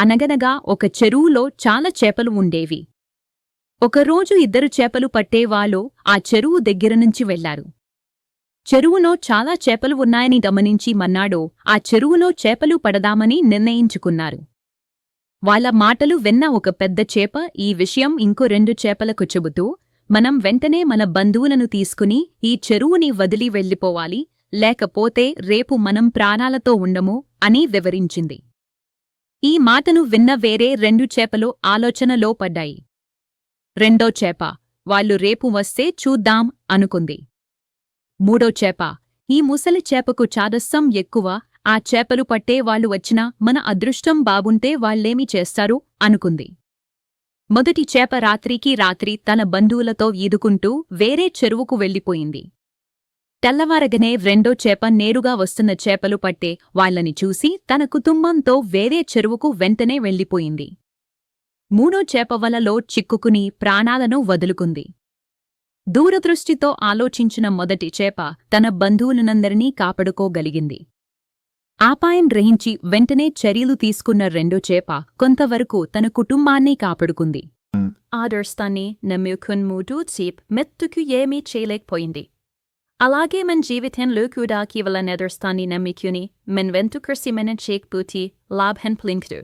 అనగనగా ఒక చెరువులో చాలా చేపలు ఉండేవి. ఒకరోజు ఇద్దరు చేపలు పట్టేవాళ్ళు ఆ చెరువు దగ్గర నుంచి వెళ్ళారు చెరువులో చాలా చేపలు ఉన్నాయని గమనించి మన్నాడో ఆ చెరువులో చేపలు పడదామని నిర్ణయించుకున్నారు. వాళ్ళ మాటలు విన్న ఒక పెద్ద చేప ఈ విషయం ఇంకో రెండు చేపలకు చెబుతూ మనం వెంటనే మన బంధువులను తీసుకుని ఈ చెరువుని వదిలి వెళ్ళిపోవాలి లేకపోతే రేపు మనం ప్రాణాలతో ఉండము అని వివరించింది. ఈ మాటను విన్న వేరే రెండు చేపలు ఆలోచనలో పడ్డాయి. రెండో చేప వాళ్ళు రేపు వస్తే చూద్దాం అనుకుంది. మూడో చేప ఈ ముసలి చేపకు చాదస్సం ఎక్కువ ఆ చేపలు పట్టే వాళ్ళు వచ్చినా మన అదృష్టం బాగుంటే వాళ్ళేమి చేస్తారు అనుకుంది. మొదటి చేప రాత్రికి రాత్రి తన బంధువులతో ఈదుకుంటూ వేరే చెరువుకు వెళ్ళిపోయింది. తెల్లవారగనే రెండో చేప నేరుగా వస్తున్న చేపలు పట్టే వాళ్ళని చూసి తన కుటుంబంతో వేరే చెరువుకు వెంటనే వెళ్ళిపోయింది. మూడో చేప వలలో చిక్కుకుని ప్రాణాలను వదులుకుంది. దూరదృష్టితో ఆలోచించిన మొదటి చేప తన బంధువులనందరినీ కాపాడుకోగలిగింది. ఆపాయం గ్రహించి వెంటనే చర్యలు తీసుకున్న రెండో చేప కొంతవరకు తన కుటుంబాన్ని కాపాడుకుంది. ఆదర్స్తాన్ని నమ్ముకున్ముటూ చీప్ మెత్తుకు ఏమీ చేయలేకపోయింది. అలాగే మన జీవితంలో కూడా కేవలం ఎదర్స్తాన్ని నమ్మికుని మెన్ వెంటు కృషి మన చేక్ బూటి లాభన్ ప్లింక్డు